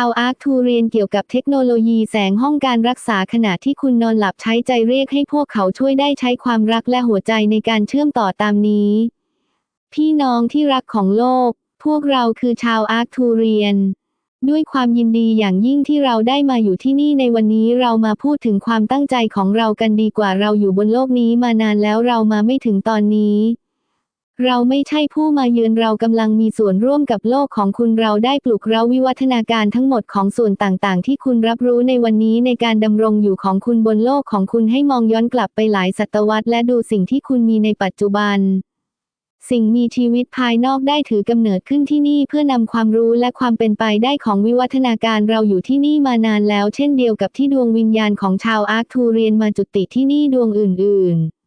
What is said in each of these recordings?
าวอาร์คทูเรียนเกี่ยวกับเทคโนโลยีแสงห้องการรักษาขณะที่คุณนอนหลับใช้ใจเรียกให้พวกเขาช่วยได้ใช้ความรักและหัวใจในการเชื่อมต่อตามนี้ พี่น้องที่รักของโลก พวกเราคือชาวอาร์คทูเรียน ด้วยความยินดีอย่างยิ่งที่เราได้มาอยู่ที่นี่ในวันนี้เรามาพูดถึงความตั้งใจของเรากันดีกว่าเราอยู่บนโลกนี้มานานแล้วเรามาไม่ถึงตอนนี้ เราไม่ใช่ผู้มาเยือนเรากำลังมีส่วนร่วมกับโลกของคุณเราได้ปลุกเราวิวัฒนาการทั้งหมดของส่วนต่างๆ ที่คุณรับรู้ในวันนี้ในการดำรงอยู่ของคุณบนโลกของคุณให้มองย้อนกลับไปหลายศตวรรษและดูสิ่งที่คุณมีในปัจจุบัน สิ่งมีชีวิตภายนอกได้ถือกำเนิดขึ้นที่นี่เพื่อนำความรู้และความเป็นไปได้ของวิวัฒนาการเราอยู่ที่นี่มานานแล้ว เช่นเดียวกับที่ดวงวิญญาณของชาวอาร์คทูเรียนมาจุติที่นี่ดวงอื่น ๆ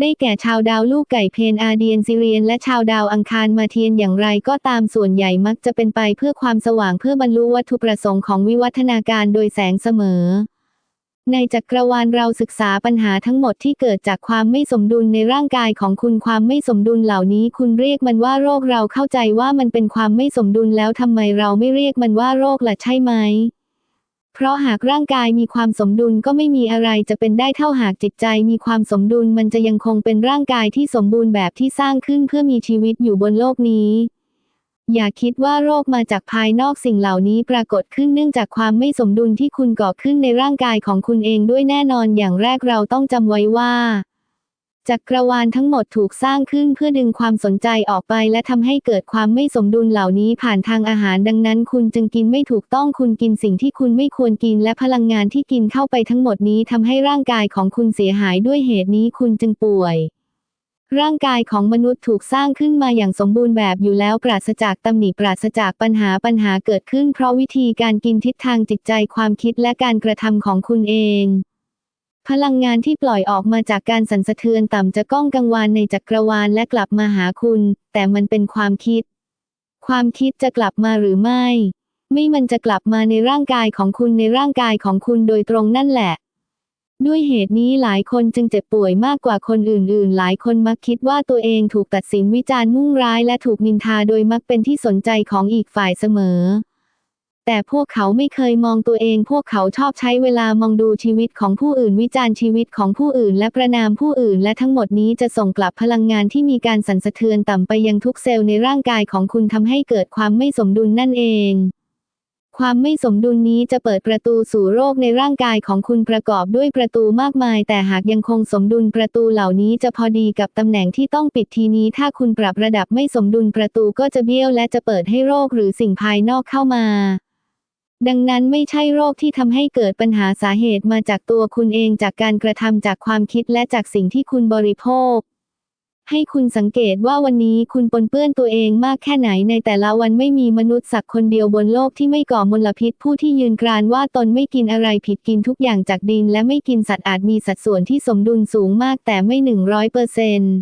ได้แก่ชาวดาวลูกไก่เพนอาเดียนซิเรียน และชาวดาวอังคารมาเทียนอย่างไรก็ตามส่วนใหญ่มักจะเป็นไปเพื่อความสว่างเพื่อบรรลุวัตถุประสงค์ของวิวัฒนาการโดยแสงเสมอ ในจักรวาลเราศึกษาปัญหาทั้งหมดที่เกิดจากความไม่สมดุลในร่างกายของคุณความไม่สมดุลเหล่านี้ คุณเรียกมันว่าโรคเราเข้าใจว่ามันเป็นความไม่สมดุลแล้วทำไมเราไม่เรียกมันว่าโรคล่ะใช่ไหม เพราะหากร่างกายมีความสมดุลก็ไม่มีอะไรจะเป็นได้เท่าหากจิตใจมีความสมดุลมันจะยังคงเป็นร่างกายที่สมบูรณ์แบบที่สร้างขึ้นเพื่อมีชีวิตอยู่บนโลกนี้อย่าคิดว่าโรคมาจากภายนอกสิ่งเหล่านี้ปรากฏขึ้นเนื่องจากความไม่สมดุลที่คุณก่อขึ้นในร่างกายของคุณเองด้วยแน่นอนอย่างแรกเราต้องจำไว้ว่า จักรวาลทั้งหมดถูกสร้างขึ้นเพื่อดึงความสนใจออกไปและทำให้เกิดความไม่สมดุลเหล่านี้ผ่านทางอาหารดังนั้น คุณจึงกินไม่ถูกต้องคุณกินสิ่งที่คุณไม่ควรกินและพลังงานที่กินเข้าไปทั้งหมดนี้ทำให้ร่างกายของคุณเสียหายด้วยเหตุนี้คุณจึงป่วย ร่างกายของมนุษย์ถูกสร้างขึ้นมาอย่างสมบูรณ์แบบอยู่แล้วปราศจากตำหนิปราศจากปัญหาปัญหาเกิดขึ้น เพราะวิธีการกินทิศทางจิตใจความคิดและการกระทำของคุณเอง พลังงานที่ปล่อยออกมาจากการสั่นสะเทือนต่ำจะก้องกังวานในจักรวาลและกลับมาหาคุณ แต่มันเป็นความคิด ความคิดจะกลับมาหรือไม่ ไม่มันจะกลับมาในร่างกายของคุณในร่างกายของคุณโดยตรงนั่นแหละ ด้วยเหตุนี้หลายคนจึงเจ็บป่วยมากกว่าคนอื่นๆ หลายคนมักคิดว่าตัวเองถูกตัดสินวิจารณ์มุ่งร้ายและถูกนินทาโดยมักเป็นที่สนใจของอีกฝ่ายเสมอ แต่พวกเขาไม่เคยมองตัวเอง พวกเขาชอบใช้เวลามองดูชีวิตของผู้อื่นวิจารณ์ชีวิตของผู้อื่น และประนามผู้อื่น และทั้งหมดนี้จะส่งกลับพลังงานที่มีการสั่นสะเทือนต่ำไปยังทุกเซลล์ในร่างกายของคุณทำให้เกิดความไม่สมดุลนั่นเองความไม่สมดุลนี้จะเปิดประตูสู่โรคในร่างกายของคุณประกอบด้วยประตูมากมาย แต่หากยังคงสมดุลประตูเหล่านี้จะพอดีกับตำแหน่งที่ต้องปิดทีนี้ ถ้าคุณปรับระดับไม่สมดุลประตูก็จะเบี้ยวและจะเปิดให้โรคหรือสิ่งภายนอกเข้ามา ดังนั้นไม่ใช่โรคที่ทำให้เกิดปัญหาสาเหตุมาจากตัวคุณเองจากการกระทำจากความคิดและจากสิ่งที่คุณบริโภค ให้คุณสังเกตว่าวันนี้คุณปนเปื้อนตัวเองมากแค่ไหนในแต่ละวันไม่มีมนุษย์สักคนเดียวบนโลกที่ไม่ก่อมลพิษผู้ที่ยืนกรานว่าตนไม่กินอะไรผิดกินทุกอย่างจากดินและไม่กินสัตว์อาจมีสัดส่วนที่สมดุลสูงมากแต่ไม่หนึ่งร้อยเปอร์เซ็นต์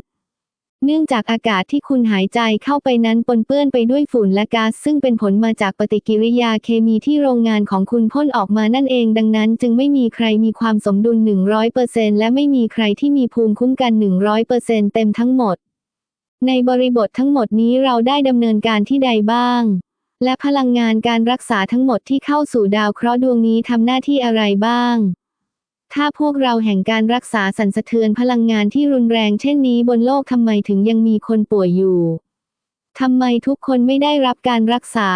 เนื่องจากอากาศที่คุณหายใจเข้าไปนั้นปนเปื้อนไปด้วยฝุ่นและก๊าซซึ่งเป็นผลมาจากปฏิกิริยาเคมีที่โรงงานของคุณพ่นออกมานั่นเอง ดังนั้น จึงไม่มีใครมีความสมดุล 100%และไม่มีใครที่มีภูมิคุ้มกัน 100%เต็มทั้งหมด ในบริบททั้งหมดนี้เราได้ดำเนินการที่ใดบ้าง และพลังงานการรักษาทั้งหมดที่เข้าสู่ดาวเคราะห์ดวงนี้ทำหน้าที่อะไรบ้าง ถ้าพวกเราแห่งการรักษาสันสะเทือนพลังงานที่รุนแรงเช่นนี้บนโลกทำไมถึงยังมีคนป่วยอยู่ทำไมทุกคนไม่ได้รับการรักษา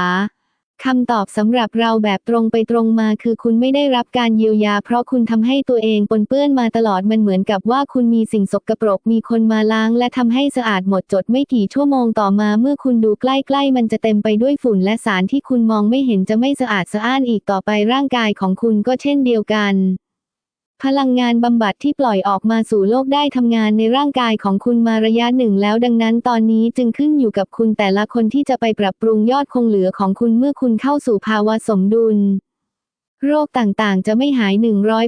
คำตอบสำหรับเราแบบตรงไปตรงมาคือคุณไม่ได้รับการเยียวยา เพราะคุณทำให้ตัวเองปนเปื้อนมาตลอดมันเหมือนกับว่าคุณมีสิ่งสกปรกมีคนมาล้างและทำให้สะอาดหมดจดไม่กี่ชั่วโมงต่อมาเมื่อคุณดูใกล้ๆ มันจะเต็มไปด้วยฝุ่นและสารที่คุณมองไม่เห็นจะไม่สะอาดสะอ้านอีกต่อไปร่างกายของคุณก็เช่นเดียวกัน พลังงานบำบัดที่ปล่อยออกมาสู่โลกได้ทำงานในร่างกายของคุณมาระยะหนึ่งแล้วดังนั้นตอนนี้จึงขึ้นอยู่กับคุณแต่ละคนที่จะไปปรับปรุงยอดคงเหลือของคุณเมื่อคุณเข้าสู่ภาวะสมดุล โรคต่างๆ จะไม่หาย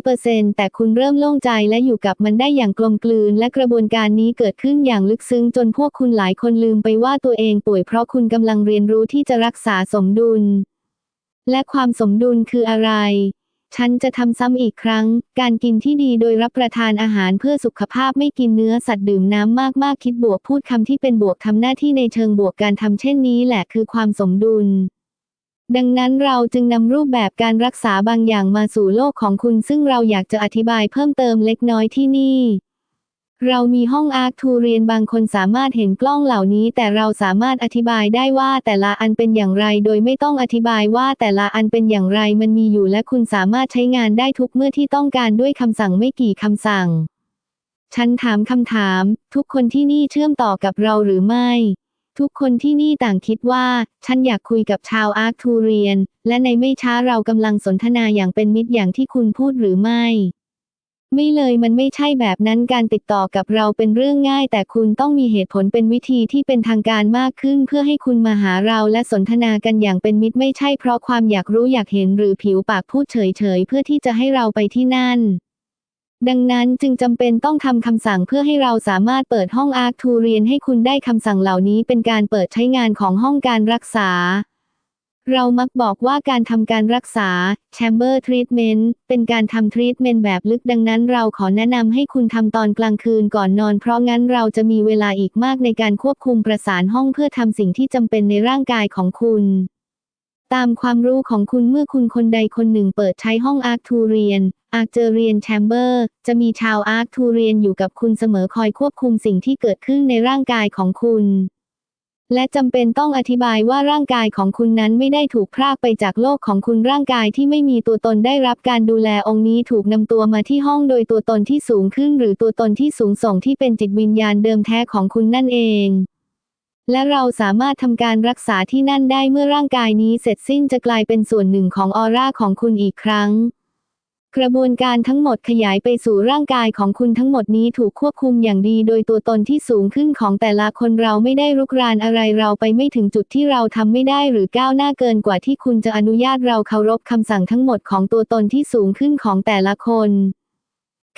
100%แต่คุณเริ่มโล่งใจและอยู่กับมันได้อย่างกลมกลืน และกระบวนการนี้เกิดขึ้นอย่างลึกซึ้งจนพวกคุณหลายคนลืมไปว่าตัวเองป่วยเพราะคุณกำลังเรียนรู้ที่จะรักษาสมดุล และความสมดุลคืออะไร ฉันจะทำซ้ำอีกครั้ง การกินที่ดีโดยรับประทานอาหารเพื่อสุขภาพไม่กินเนื้อสัตว์ดื่มน้ำมากๆ คิดบวกพูดคำที่เป็นบวกทำหน้าที่ในเชิงบวกการทำเช่นนี้แหละคือความสมดุล ดังนั้นเราจึงนำรูปแบบการรักษาบางอย่างมาสู่โลกของคุณ ซึ่งเราอยากจะอธิบายเพิ่มเติมเล็กน้อยที่นี่ เรามีห้องอาร์คทูเรียนบางคนสามารถเห็นกล้องเหล่านี้ แต่เราสามารถอธิบายได้ว่าแต่ละอันเป็นอย่างไร โดยไม่ต้องอธิบายว่าแต่ละอันเป็นอย่างไรมันมีอยู่และคุณสามารถใช้งานได้ทุกเมื่อที่ต้องการด้วยคำสั่งไม่กี่คำสั่ง ฉันถามคำถาม ทุกคนที่นี่เชื่อมต่อกับเราหรือไม่ ทุกคนที่นี่ต่างคิดว่า ฉันอยากคุยกับชาวอาร์คทูเรียน และในไม่ช้าเรากำลังสนทนาอย่างเป็นมิตรอย่างที่คุณพูดหรือไม่ ไม่เลยมันไม่ใช่แบบนั้นการติดต่อกับเราเป็นเรื่องง่าย แต่คุณต้องมีเหตุผลเป็นวิธีที่เป็นทางการมากขึ้น เพื่อให้คุณมาหาเราและสนทนากันอย่างเป็นมิตรไม่ใช่เพราะความอยากรู้อยากเห็นหรือผิวปากพูดเฉยๆเพื่อที่จะให้เราไปที่นั่น ดังนั้นจึงจำเป็นต้องทำคำสั่งเพื่อให้เราสามารถเปิดห้องอาร์คทูเรียนให้คุณได้คำสั่งเหล่านี้เป็นการเปิดใช้งานของห้องการรักษา เรามักบอกว่าการทำการรักษา Chamber Treatment เป็นการทำทรีทเมนต์แบบลึกดังนั้นเราขอแนะนำให้คุณทำตอนกลางคืนก่อนนอน เพราะงั้นเราจะมีเวลาอีกมากในการควบคุมประสานห้องเพื่อทำสิ่งที่จำเป็นในร่างกายของคุณตามความรู้ของคุณเมื่อคุณคนใดคนหนึ่งเปิดใช้ห้องอาร์คทูเรียน อาร์คเจเรียนแชมเบอร์ จะมีชาวอาร์คทูเรียนอยู่กับคุณเสมอคอยควบคุมสิ่งที่เกิดขึ้นในร่างกายของคุณ และจำเป็นต้องอธิบายว่าร่างกายของคุณนั้นไม่ได้ถูกพรากไปจากโลกของคุณร่างกายที่ไม่มีตัวตนได้รับการดูแลองค์นี้ถูกนำตัวมาที่ห้องโดยตัวตนที่สูงขึ้น หรือตัวตนที่สูงส่งที่เป็นจิตวิญญาณเดิมแท้ของคุณนั่นเอง และเราสามารถทำการรักษาที่นั่นได้เมื่อร่างกายนี้เสร็จสิ้นจะกลายเป็นส่วนหนึ่งของออร่าของคุณอีกครั้ง กระบวนการทั้งหมดขยายไปสู่ร่างกายของคุณทั้งหมดนี้ถูกควบคุมอย่างดีโดยตัวตนที่สูงขึ้นของแต่ละคนเราไม่ได้รุกรานอะไรเราไปไม่ถึงจุดที่เราทำไม่ได้หรือก้าวหน้าเกินกว่าที่คุณจะอนุญาตเราเคารพคำสั่งทั้งหมดของตัวตนที่สูงขึ้นของแต่ละคน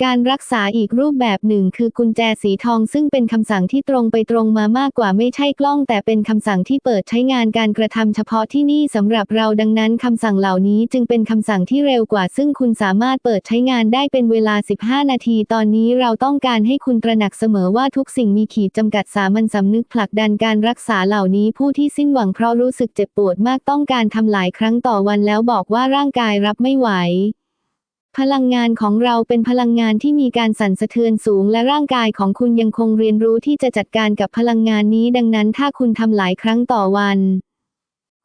การรักษาอีกรูปแบบหนึ่งคือกุญแจสีทองซึ่งเป็นคำสั่งที่ตรงไปตรงมามากกว่าไม่ใช่กล้อง แต่เป็นคำสั่งที่เปิดใช้งานการกระทำเฉพาะที่นี่สำหรับเราดังนั้นคำสั่งเหล่านี้จึงเป็นคำสั่งที่เร็วกว่า ซึ่งคุณสามารถเปิดใช้งานได้เป็นเวลา 15 นาที ตอนนี้เราต้องการให้คุณตระหนักเสมอว่าทุกสิ่งมีขีดจำกัดสามัญสำนึกผลักดันการรักษาเหล่านี้ผู้ที่สิ้นหวังเพราะรู้สึกเจ็บปวดมากต้องการทำหลายครั้งต่อวันแล้วบอกว่าร่างกายรับไม่ไหว พลังงานของเราเป็นพลังงานที่มีการสั่นสะเทือนสูง และร่างกายของคุณยังคงเรียนรู้ที่จะจัดการกับพลังงานนี้ ดังนั้นถ้าคุณทำหลายครั้งต่อวัน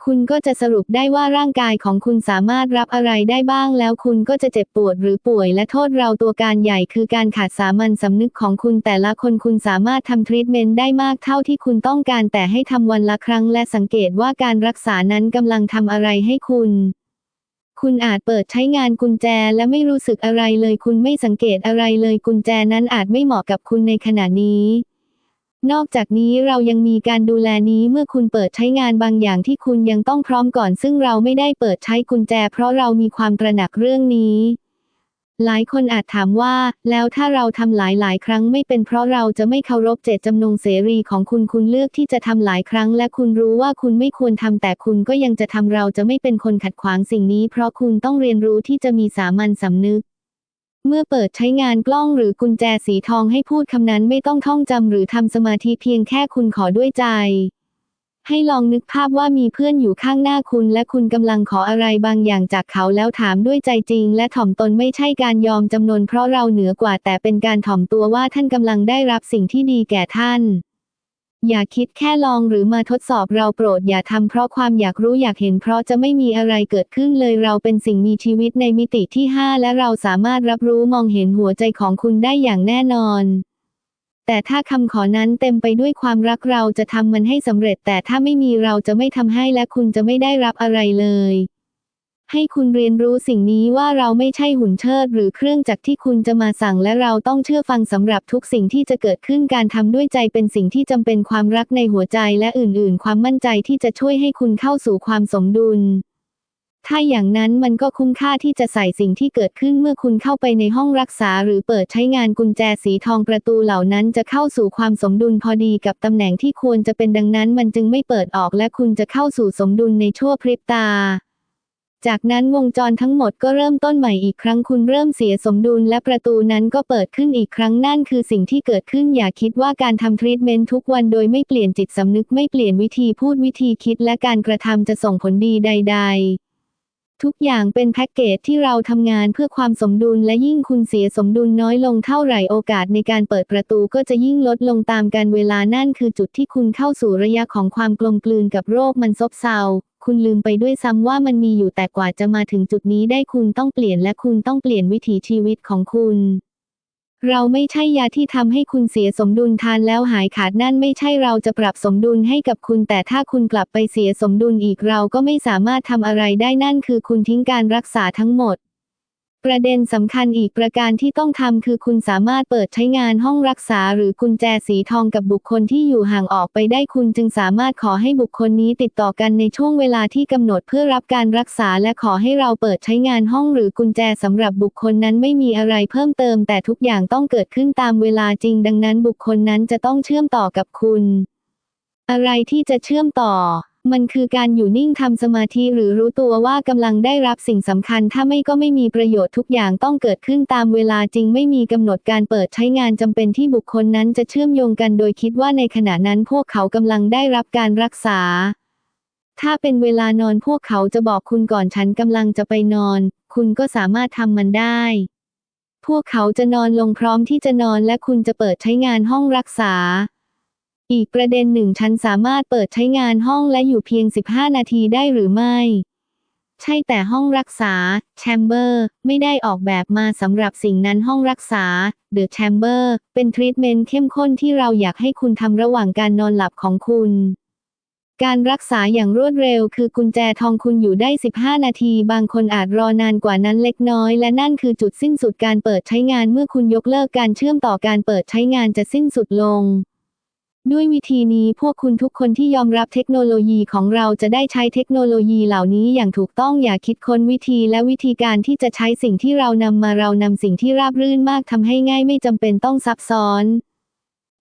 คุณก็จะสรุปได้ว่าร่างกายของคุณสามารถรับอะไรได้บ้าง แล้วคุณก็จะเจ็บปวดหรือป่วย และโทษเราตัวการใหญ่คือการขาดสามัญสำนึกของคุณแต่ละคนคุณสามารถทำทรีทเมนต์ได้มากเท่าที่คุณต้องการแต่ให้ทำวันละครั้ง และสังเกตว่าการรักษานั้นกำลังทำอะไรให้คุณ คุณอาจเปิดใช้งานกุญแจและไม่รู้สึกอะไรเลยคุณไม่สังเกตอะไรเลยกุญแจนั้นอาจไม่เหมาะกับคุณในขณะนี้ นอกจากนี้เรายังมีการดูแลนี้เมื่อคุณเปิดใช้งานบางอย่างที่คุณยังต้องพร้อมก่อน ซึ่งเราไม่ได้เปิดใช้กุญแจ เพราะเรามีความตระหนักเรื่องนี้ หลายคนอาจถามว่า แล้วถ้าเราทำหลายๆครั้งไม่เป็นเพราะเราจะไม่เคารพเจตจำนงเสรีของคุณคุณเลือกที่จะทำหลายครั้ง และคุณรู้ว่าคุณไม่ควรทำแต่คุณก็ยังจะทำเราจะไม่เป็นคนขัดขวางสิ่งนี้ เพราะคุณต้องเรียนรู้ที่จะมีสามัญสำนึกเมื่อเปิดใช้งานกล้องหรือกุญแจสีทองให้พูดคำนั้นไม่ต้องท่องจำหรือทำสมาธิเพียงแค่คุณขอด้วยใจ ให้ลองนึกภาพว่ามีเพื่อนอยู่ข้างหน้าคุณ และคุณกำลังขออะไรบางอย่างจากเขาแล้วถามด้วยใจจริง และถ่อมตนไม่ใช่การยอมจำนนเพราะเราเหนือกว่าแต่เป็นการถ่อมตัวว่าท่านกำลังได้รับสิ่งที่ดีแก่ท่านอย่าคิดแค่ลองหรือมาทดสอบเราโปรดอย่าทำเพราะความอยากรู้อยากเห็นเพราะจะไม่มีอะไรเกิดขึ้นเลยเราเป็นสิ่งมีชีวิตในมิติที่ 5 และเราสามารถรับรู้มองเห็นหัวใจของคุณได้อย่างแน่นอน แต่ถ้าคำขอนั้นเต็มไปด้วยความรักเราจะทำมันให้สำเร็จ แต่ถ้าไม่มีเราจะไม่ทำให้และคุณจะไม่ได้รับอะไรเลย ให้คุณเรียนรู้สิ่งนี้ว่าเราไม่ใช่หุ่นเชิด หรือเครื่องจักรที่คุณจะมาสั่งและเราต้องเชื่อฟังสำหรับทุกสิ่งที่จะเกิดขึ้นการทำด้วยใจเป็นสิ่งที่จำเป็นความรักในหัวใจและอื่นๆ ความมั่นใจที่จะช่วยให้คุณเข้าสู่ความสมดุล ถ้าอย่างนั้นมันก็คุ้มค่าที่จะใส่สิ่งที่เกิดขึ้นเมื่อคุณเข้าไปในห้องรักษาหรือเปิดใช้งานกุญแจสีทองประตูเหล่านั้นจะเข้าสู่ความสมดุลพอดีกับตำแหน่งที่ควรจะเป็นดังนั้นมันจึงไม่เปิดออกและคุณจะเข้าสู่สมดุลในชั่วพริบตา จากนั้นวงจรทั้งหมดก็เริ่มต้นใหม่อีกครั้งคุณเริ่มเสียสมดุลและประตูนั้นก็เปิดขึ้นอีกครั้งนั่นคือสิ่งที่เกิดขึ้นอย่าคิดว่าการทำทรีทเมนต์ทุกวันโดยไม่เปลี่ยนจิตสำนึกไม่เปลี่ยนวิธีพูดวิธีคิดและการกระทำจะส่งผลดีใด ๆ ทุกอย่างเป็นแพ็กเกจที่เราทำงานเพื่อความสมดุลและยิ่งคุณเสียสมดุลน้อยลงเท่าไหร่โอกาสในการเปิดประตูก็จะยิ่งลดลงตามการเวลานั่นคือจุดที่คุณเข้าสู่ระยะของความกลมกลืนกับโรคมันซบเซา คุณลืมไปด้วยซ้ำว่ามันมีอยู่แต่กว่าจะมาถึงจุดนี้ได้คุณต้องเปลี่ยนและคุณต้องเปลี่ยนวิถีชีวิตของคุณ เราไม่ใช่ยาที่ทำให้คุณเสียสมดุลทานแล้วหายขาดนั่นไม่ใช่เราจะปรับสมดุลให้กับคุณ แต่ถ้าคุณกลับไปเสียสมดุลอีกเราก็ไม่สามารถทำอะไรได้นั่นคือคุณทิ้งการรักษาทั้งหมด ประเด็นสำคัญอีกประการที่ต้องทำคือคุณสามารถเปิดใช้งานห้องรักษาหรือกุญแจสีทองกับบุคคลที่อยู่ห่างออกไปได้คุณจึงสามารถขอให้บุคคลนี้ติดต่อกันในช่วงเวลาที่กำหนดเพื่อรับการรักษาและขอให้เราเปิดใช้งานห้องหรือกุญแจสำหรับบุคคลนั้นไม่มีอะไรเพิ่มเติม แต่ทุกอย่างต้องเกิดขึ้นตามเวลาจริง ดังนั้นบุคคลนั้นจะต้องเชื่อมต่อกับคุณ อะไรที่จะเชื่อมต่อ มันคือการอยู่นิ่งทำสมาธิหรือรู้ตัวว่ากำลังได้รับสิ่งสำคัญ ถ้าไม่ก็ไม่มีประโยชน์ทุกอย่างต้องเกิดขึ้นตามเวลาจริงไม่มีกำหนดการเปิดใช้งานจำเป็นที่บุคคลนั้นจะเชื่อมโยงกันโดยคิดว่าในขณะนั้นพวกเขากำลังได้รับการรักษา ถ้าเป็นเวลานอนพวกเขาจะบอกคุณก่อนฉันกำลังจะไปนอน คุณก็สามารถทำมันได้ พวกเขาจะนอนลงพร้อมที่จะนอนและคุณจะเปิดใช้งานห้องรักษา อีกประเด็นหนึ่งฉันสามารถเปิดใช้งานห้องและอยู่เพียง 15 นาทีได้หรือไม่ ใช่แต่ห้องรักษา Chamber ไม่ได้ออกแบบมาสำหรับสิ่งนั้นห้องรักษา The Chamber เป็นทรีทเมนต์เข้มข้นที่เราอยากให้คุณทำระหว่างการนอนหลับของคุณการรักษาอย่างรวดเร็วคือกุญแจทองคุณอยู่ได้ 15 นาที บางคนอาจรอนานกว่านั้นเล็กน้อย และนั่นคือจุดสิ้นสุดการเปิดใช้งานเมื่อคุณยกเลิกการเชื่อมต่อการเปิดใช้งานจะสิ้นสุดลง ด้วยวิธีนี้พวกคุณทุกคนที่ยอมรับเทคโนโลยีของเราจะได้ใช้เทคโนโลยีเหล่านี้อย่างถูกต้องอย่าคิดค้นวิธีและวิธีการที่จะใช้สิ่งที่เรานำมาเรานำสิ่งที่ราบรื่นมากทำให้ง่ายไม่จำเป็นต้องซับซ้อน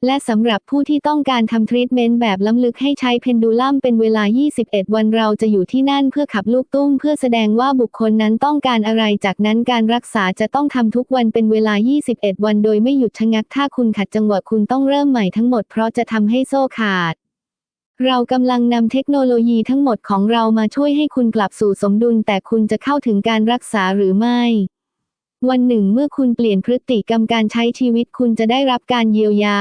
และสำหรับผู้ที่ต้องการทำทรีทเมนต์แบบล้ำลึกให้ใช้เพนดูลัมเป็นเวลา 21 วันเราจะอยู่ที่นั่นเพื่อขับลูกตุ้มเพื่อแสดงว่าบุคคลนั้นต้องการอะไรจากนั้นการรักษาจะต้องทำทุกวันเป็นเวลา 21 วันโดยไม่หยุดชะงักถ้าคุณขัดจังหวะคุณต้องเริ่มใหม่ทั้งหมดเพราะจะทำให้โซ่ขาด เรากำลังนำเทคโนโลยีทั้งหมดของเรามาช่วยให้คุณกลับสู่สมดุลแต่คุณจะเข้าถึงการรักษาหรือไม่ วันหนึ่งเมื่อคุณเปลี่ยนพฤติกรรมการใช้ชีวิตคุณจะได้รับการเยียวยา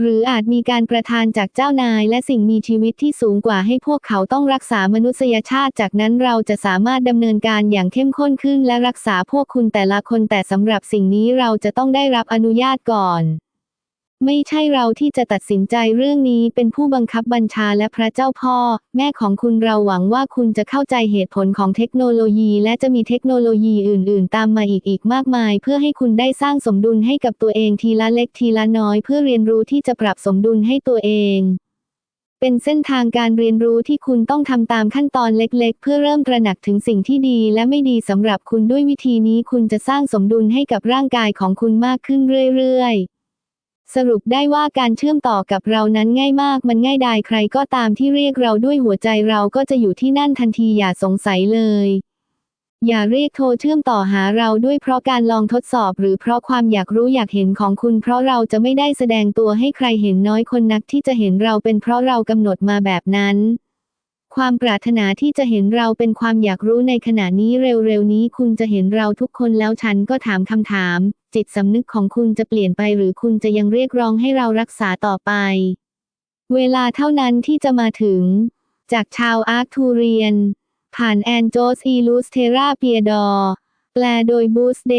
หรืออาจมีการประทานจากเจ้านายและสิ่งมีชีวิตที่สูงกว่าให้พวกเขาต้องรักษามนุษยชาติ จากนั้นเราจะสามารถดำเนินการอย่างเข้มข้นขึ้นและรักษาพวกคุณแต่ละคนแต่สำหรับสิ่งนี้เราจะต้องได้รับอนุญาตก่อน ไม่ใช่เราที่จะตัดสินใจเรื่องนี้เป็นผู้บังคับบัญชาและพระเจ้าพ่อ แม่ของคุณเราหวังว่าคุณจะเข้าใจเหตุผลของเทคโนโลยี และจะมีเทคโนโลยีอื่น ๆ ตามมาอีกอีกมากมาย เพื่อให้คุณได้สร้างสมดุลให้กับตัวเองทีละเล็กทีละน้อย เพื่อเรียนรู้ที่จะปรับสมดุลให้ตัวเอง เป็นเส้นทางการเรียนรู้ที่คุณต้องทำตามขั้นตอนเล็ก ๆ เพื่อเริ่มตระหนักถึงสิ่งที่ดีและไม่ดีสำหรับคุณด้วยวิธีนี้ คุณจะสร้างสมดุลให้กับร่างกายของคุณมากขึ้นเรื่อย ๆ สรุปได้ว่าการเชื่อมต่อกับเรานั้นง่ายมาก มันง่ายดายใครก็ตามที่เรียกเราด้วยหัวใจเราก็จะอยู่ที่นั่นทันทีอย่าสงสัยเลย อย่าเรียกโทรเชื่อมต่อหาเราด้วยเพราะการลองทดสอบ หรือเพราะความอยากรู้อยากเห็นของคุณ เพราะเราจะไม่ได้แสดงตัวให้ใครเห็นน้อยคนนักที่จะเห็นเราเป็นเพราะเรากำหนดมาแบบนั้นความปรารถนาที่จะเห็นเราเป็นความอยากรู้ในขณะนี้เร็วๆนี้คุณจะเห็นเราทุกคนแล้วฉันก็ถามคำถาม จิตสำนึกของคุณจะเปลี่ยนไปหรือคุณจะยังเรียกร้องให้เรารักษาต่อไป เวลาเท่านั้นที่จะมาถึง จากชาวอาร์คทูเรียน ผ่านแอนโจสอีลูสเทราเปียดอ แปลโดยบูสเด